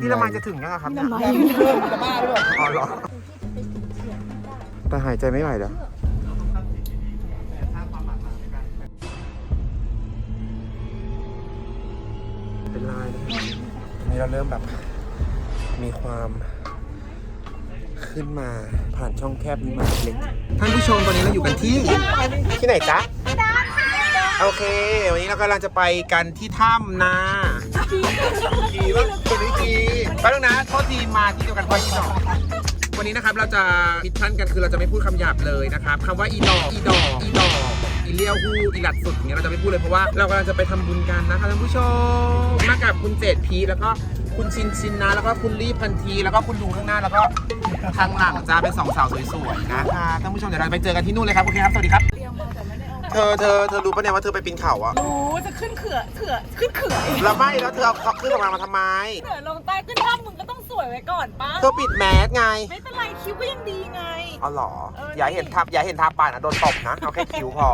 พี่ละไมจะถึงยังอะครับเนี่ยเริ่มจะบ้าหรือเปล่าอ๋อเหรอแต่หายใจไม่ไหวแล้วเป็นลายนะตอนนี้เราเริ่มแบบมีความขึ้นมาผ่านช่องแคบนี้มาเล็กท่านผู้ชมตอนนี้เราอยู่กันที่ ที่ไหนจ๊ะ โอเค วันนี้เรากำลังจะไปกันที่ถ้ำนา ขี่ว่าเป็นวิธีแป๊บนึงนะโทษทีมาที่เดียวกันพอที่องวันนี้นะครับเราจะมิชชั่นกันคือเราจะไม่พูดคำหยาบเลยนะครับคำว่าอีดอกอีดอกอีดอกอีเลี้ยวหูอีหลัดสุดอย่างเงี้ยเราจะไม่พูดเลยเพราะว่าเรากำลังจะไปทำบุญกันนะคะท่านผู้ชมมากับคุณเจดพีแล้วก็คุณชินชินนะแล้วก็คุณรีบพันที แล้วก็คุณลุงข้างหน้าแล้วก็ทางหลังจะเป็นสองสาวสวยๆนะคะท่านผู้ชมเดี๋ยวเราไปเจอกันที่นู่นเลยครับโอเคครับสวัสดีครับ เธอเธอเธอรู้ปะเนี่ยว่าเธอไปปีนเขาอะรู้จะขึ้นเขื่อเขื่อขึ้นเขื่ออีกแล้วไม่แล้วเธอเอาเขาขึ้นออกมามาทำไมเขื่อลงใต้ขึ้นถ้ำมึงก็ต้องสวยไว้ก่อนป้าเธอปิดแมสไงไม่เป็นไรคิ้วก็ยังดีไงอ๋อเหรอเออ อย่าให้เห็นทับอย่าให้เห็นทับปานนะโดนตบนะเอาแค่คิ้วพอ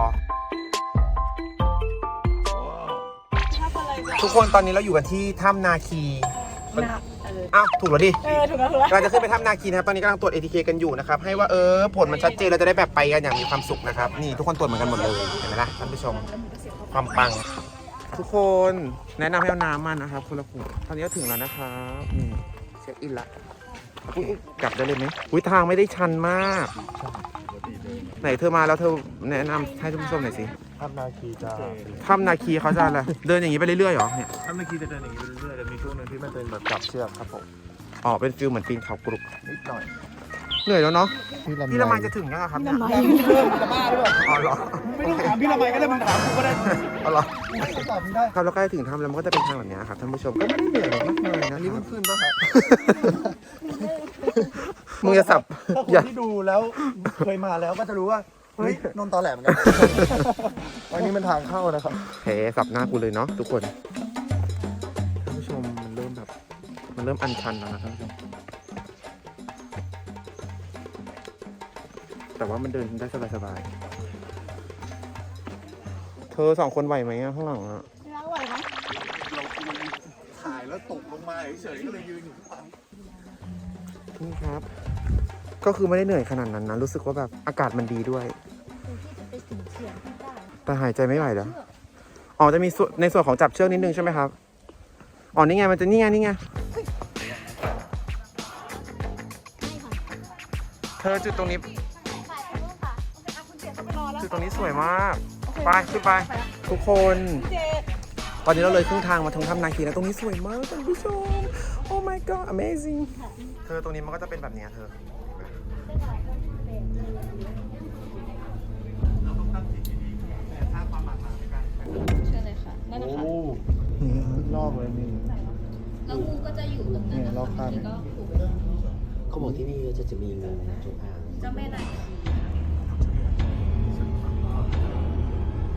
ถ้าอะไรจะทุกคนตอนนี้เราอยู่กันที่ถ้ำนาคีนะเอออ้าวถูกแล้วดิเออถูกแล้วถูกแล้วเราจะขึ้นไปถ้ำนาคีนะครับ ตอนนี้กำลังตรวจ ATK กันอยู่นะครับ ให้ว่าเออผลมันชัดเจนเราจะได้แบบไปกันอย่างมีความสุขนะครับ นี่ทุกคนตรวจเหมือนกันหมดเลย เห็นไหมล่ะท่านผู้ชม ความปัง ทุกคนแนะนำให้เอาน้ำมานะครับคนละขวดตอนนี้ก็ถึงแล้วนะครับนี่เช็คอินละอุ๊ยกลับได้เลยไหมอุ้ยทางไม่ได้ชันมาก ไหนเธอมาแล้วเธอแนะนำให้ท่านผู้ชมหน่อยสิทำนาคีจะถ้ำนาคีเขาจะอะไรเดินอย่างนี้ไปเรื่อยๆเหรอเนี่ยทำนาคีจะเดินอย่างนี้ไปเรื่อย ที่มันเป็นแบบจับเชือกครับผมอ๋อเป็นฟิลเหมือนปีนเขากรุบนิดหน่อยเหนื่อยแล้วเนาะพี่ละไมพี่ละไมจะถึงยังอะครับเนี่ยเริ่มจะบ้าหรือเปล่าอ๋อเหรอไม่ต้องถามพี่ละไมก็ได้มึงถามกูก็ได้อ๋อเหรอตอบมึงได้ครับแล้วใกล้ถึงถ้ำแล้วมันก็จะเป็นทางแบบนี้ครับท่านผู้ชมก็ไม่ได้เหนื่อยอะไรมากมายนะนี่นี่เพิ่เพิ่งงขึ้นป่ะครับมึงจะสับถ้าคอย่านที่ดูแล้วเคยมาแล้วก็จะรู้ว่าเฮ้ยนนท์ตอแหลเหมือนกันวันนี้มันทางเข้านะครับแผลสับหน้ากูเลยเนาะทุกคนท่าน มันเริ่มอันชันแล้วนะท่านผู้ชม แต่ว่ามันเดินได้สบายๆ เธอสองคนไหวไหมอะข้างหลังอะแล้วไหวไหมถ่ายแล้วตกลงมาเฉยๆก็เลยยืนอยู่ข้างนี่ครับ ก็คือไม่ได้เหนื่อยขนาดนั้นนะ รู้สึกว่าแบบอากาศมันดีด้วยแต่หายใจไม่ไหวแล้ว อ๋อ จะมีส่วนในส่วนของจับเชือกนิดนึงใช่ไหมครับ อ๋อ นี่ไง มันจะนี่ไง นี่ไง อจุดตรงนี้จุดตรงนี้สวยมาก ไปขึ้นไป ทุกคนเจดตอนนี้เราเลยครึ่งทางมาถึงถ้ำนาคีแล้วตรงนี้สวยมากท่านผู้ชมโอ้ my god amazing เธอตรงนี้มันก็จะเป็นแบบเนี้ยเธอเชิญเลยค่ะนั่นนะคะนี่ลอกเลยนี่แล้วงูก็จะอยู่ตรงนั้นเนี่ยนะรอบคะข้างแล้วก็ผูก เขาบอกที่นี่จะจะมีงูจงอางเจ้าแม่นาคี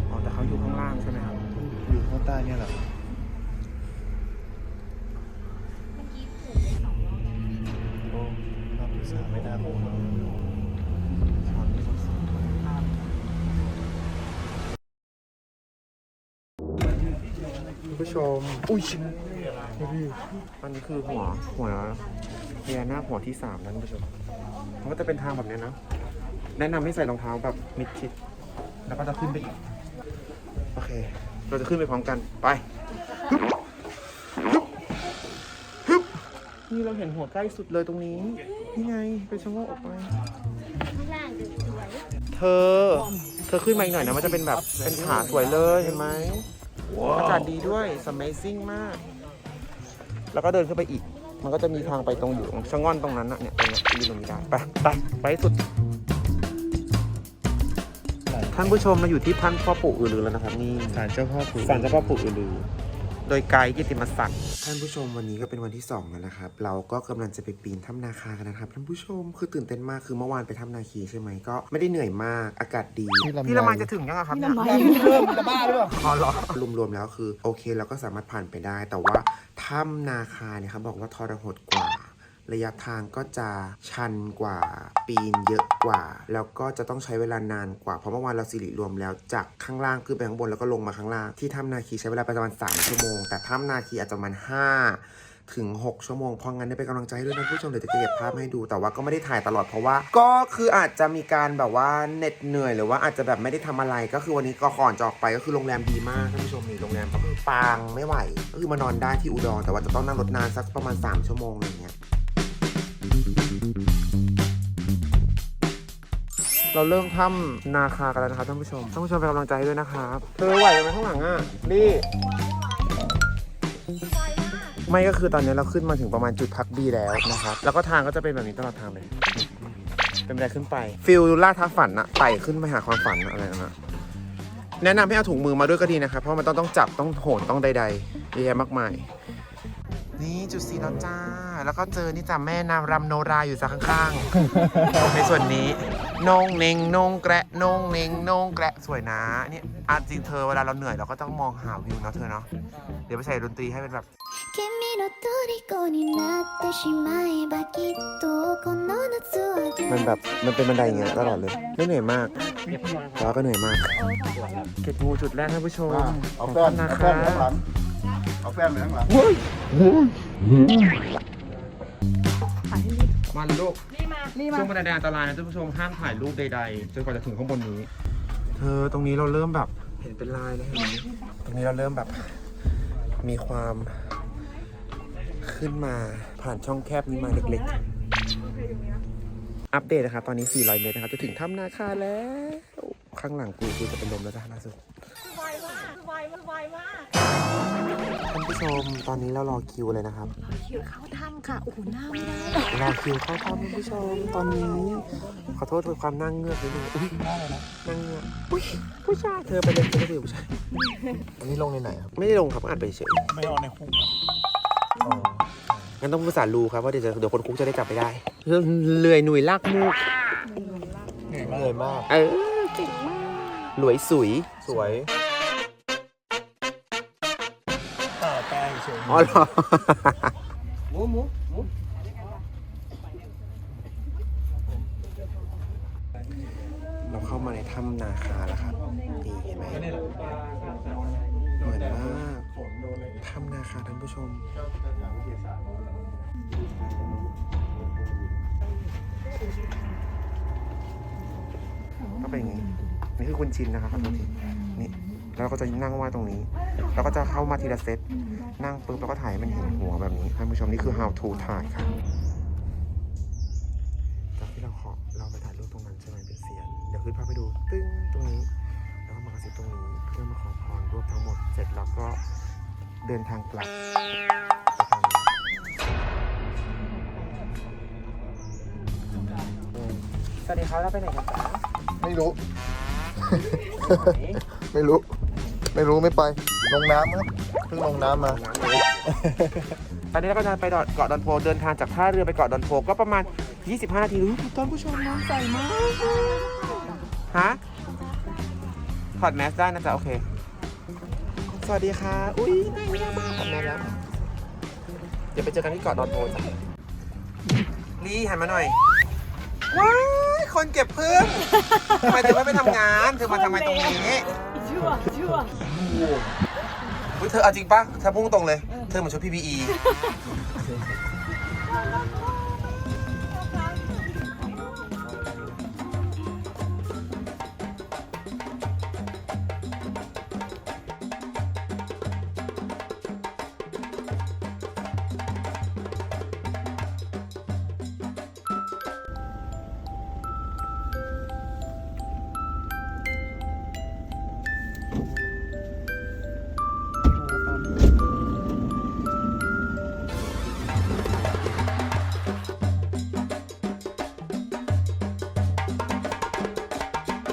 อ๋อแต่เขาอยู่ข้างล่างใช่ไหมครับ อยู่ข้างใต้เนี่ยเหรอเมื่อกี้ผูกไปสองรอบโอ้รอบที่สามไม่น่าโง่คุณผู้ชม อุ้ยอันนี้คือหัว หัว พญานาคหัวที่สามนะคุณผู้ชมมันก็จะเป็นทางแบบนี้นะ แนะนำให้ใส่รองเท้าแบบมิดชิด แล้วก็จะขึ้นไปอีก โอเค เราจะขึ้นไปพร้อมกัน ไปฮึบฮึบฮึบนี่เราเห็นหัวใกล้สุดเลยตรงนี้ นี่ไงเป็นชะโงกออกไปเธอ เธอขึ้นมาอีกหน่อยนะ มันจะเป็นแบบ เป็นผาสวยเลยเห็นไหมอากาศดีด้วย amazing มาก แล้วก็เดินขึ้นไปอีก มันก็จะมีทางไปตรงอยู่ตรงชะง่อนตรงนั้นนะเนี่ยตรงเนี้ยยืนตรงนี้ได้ไปไปไปให้สุด ท่านผู้ชมมาอยู่ที่ท่านพ่อปู่อือรือแล้วนะครับนี่ศาลเจ้าพ่อปู่ศาลเจ้าพ่อปู่อือรือ โดยไกด์กิติมศักดิ์ท่านผู้ชมวันนี้ก็เป็นวันที่2แล้วนะครับ เราก็กำลังจะไปปีนถ้ำนาคากันนะครับท่านผู้ชมคือตื่นเต้นมากคือเมื่อวานไปถ้ำนาคีใช่ไหมก็ไม่ได้เหนื่อยมากอากาศดีพี่ละไมจะถึงยังครับเริ่มจะบ้าหรือเปล่าอ๋อเหรอรวมๆแล้วคือโอเคเราก็สามารถผ่านไปได้แต่ว่า ถ้ำนาคาเนี่ยครับบอกว่าทรหดกว่า ระยะทางก็จะชันกว่า ปีนเยอะกว่า แล้วก็จะต้องใช้เวลานานกว่า เพราะเมื่อวานเราสิริรวมแล้วจากข้างล่างขึ้นไปข้างบนแล้วก็ลงมาข้างล่าง ที่ถ้ำนาคีใช้เวลาประมาณ3ชั่วโมง แต่ถ้ำนาคีอาจจะประมาณ5 ถึง 6 ชั่วโมงเพราะงั้นเนี่ยเป็นกำลังใจให้ด้วยนะผู้ชมเดี๋ยวจะเก็บภาพให้ดู แต่ว่าก็ไม่ได้ถ่ายตลอดเพราะว่า ก็คืออาจจะมีการแบบว่าเหน็ดเหนื่อยหรือว่าอาจจะแบบไม่ได้ทำอะไร ก็คือวันนี้ก็ก่อนจะออกไปก็คือโรงแรมดีมากท่านผู้ชมนี่โรงแรมก็คือปางไม่ไหว ก็คือมานอนได้ที่อุดรแต่ว่าจะต้องนั่งรถนานสักประมาณ 3 ชั่วโมงอะไรเงี้ยเราเริ่มถ้ำนาคากันแล้วนะครับท่านผู้ชมท่านผู้ชมเป็นกำลังใจด้วยนะครับเธอไหวไหมข้างหลังอะนี่ ไม่ก็คือตอนนี้เราขึ้นมาถึงประมาณจุดพักบีแล้วนะครับ แล้วก็ทางก็จะเป็นแบบนี้ตลอดทางเลย เป็นอะไรขึ้นไป ฟิลล่าท้าฝันอะไต่ขึ้นไปหาความฝันอะอะไรนะแนะนำให้เอาถุงมือมาด้วยก็ดีนะครับ เพราะมันต้องต้องจับต้องโหนต้องใดๆเยอะแยะมากมาย นี่จุดสีแล้วจ้า แล้วก็เจอนี่จ้าแม่นางรำโนราอยู่ซะข้างๆ ในส่วนนี้นงเนงนงแกระนงเนงนงแกระสวยนะเนี่ยอาจริงเธอเวลาเราเหนื่อยเราก็ต้องมองหาวิวเนาะเธอเนาะ เดี๋ยวไปใส่ดนตรีให้เป็นแบบ 君の虜になってしまえばきっとこの夏は มันแบบมันเป็นบันไดอย่างเงี้ยตลอดเลย ไม่เหนื่อยมากแต่ว่าก็เหนื่อยมาก เก็บงูจุดแรกท่านผู้ชม เอา ของ แป้ง ถ้ำนา เอา คา เอาแป้งไปข้างหลังมันลูกนี่มานี่มาช่วงบันไดอันตรายนะท่านผู้ชมห้ามถ่ายรูปใดๆจนกว่าจะถึงข้างบนนี้ เธอตรงนี้เราเริ่มแบบเห็นเป็นลายแล้วเห็นไหมตรงนี้เราเริ่มแบบ มีความขึ้นมาผ่านช่องแคบนี้มาเล็กๆ อัปเดตนะครับ ตอนนี้ 400 เมตรนะครับจะถึงถ้ำนาคาแล้ว ข้างหลังกูกูจะเป็นลมแล้วจ้ะล่าสุดไวมากไวมากไวมากท่านผู้ชม ตอนนี้เรารอคิวเลยนะครับ คิวเข้าถ้ำค่ะ โอ้โหหน้าไม่ได้รอคิวเข้าถ้ำท่านผู้ชม ตอนนี้ ขอโทษในความนั่งเงือกนิดนึงอุ้ยนั่งเงือกอุ้ยผู้ชายเธอไปเล่นเธอไปอยู่ผู้ชายอันนี้ลงในไหนครับ ไม่ได้ลงครับอัดไปเฉยไม่เอาในคุกงั้นต้องภาษารูครับว่าเดี๋ยวจะเดี๋ยวคนคุกจะได้จับไปได้ เลื่อยหนุ่ยลากมูกเหนื่อยมาก เออเก่งมากหลวยสุยสวย เฉยอ๋อเหรอหมูหมูหมูเราเข้ามาในถ้ำนาคาแล้วครับนี่เห็นไหมเหมือนมากถ้ำนาคาท่านผู้ชมก็เป็นอย่างนี้ นี่คือคุณชินนะครับขอโทษทีนี่แล้วเราก็จะนั่งไหว่าตรงนี้ แล้วก็จะเข้ามาทีละเซต นั่งปุ๊บแล้วก็ถ่ายมันเห็นหัวแบบนี้ท่านผู้ชมนี่คือ how to ถ่ายครับจากที่เราขอเราไปถ่ายรูปตรงนั้นใช่ไหมเป็นเสียงเดี๋ยวขึ้นภาพไปดูตึ้งตรงนี้ แล้วก็มากระซิบตรงนี้เพื่อมาขอพรรวบทั้งหมดเสร็จแล้วก็เดินทางกลับสวัสดีครับเราไปไหนกันจ๊ะไม่รู้ ไม่รู้ ไม่รู้ไม่ไป ลงน้ำมั้งเพิ่งลงน้ำมา ตอนนี้เราก็จะไปเกาะดอนโพเดินทางจากท่าเรือไปเกาะดอนโพก็ประมาณ 25 นาทีอุ๊ยท่านผู้ชมน้ำใสมากฮะถอดแมสได้นะจ๊ะโอเค สวัสดีค่ะ อุ้ยน่าเยี่ยมมากถอดแมสแล้ว เดี๋ยวไปเจอกันที่เกาะดอนโพจ้ะลีหันมาหน่อย ว้ายคนเก็บพึ่งทำไมเธอไม่ไปทำงานเธอมาทำไมตรงนี้ ชั่วชั่วอุ๊ยเธอเอาจริงปะเธอพุ่งตรงเลย เธอเหมือนชุด PPE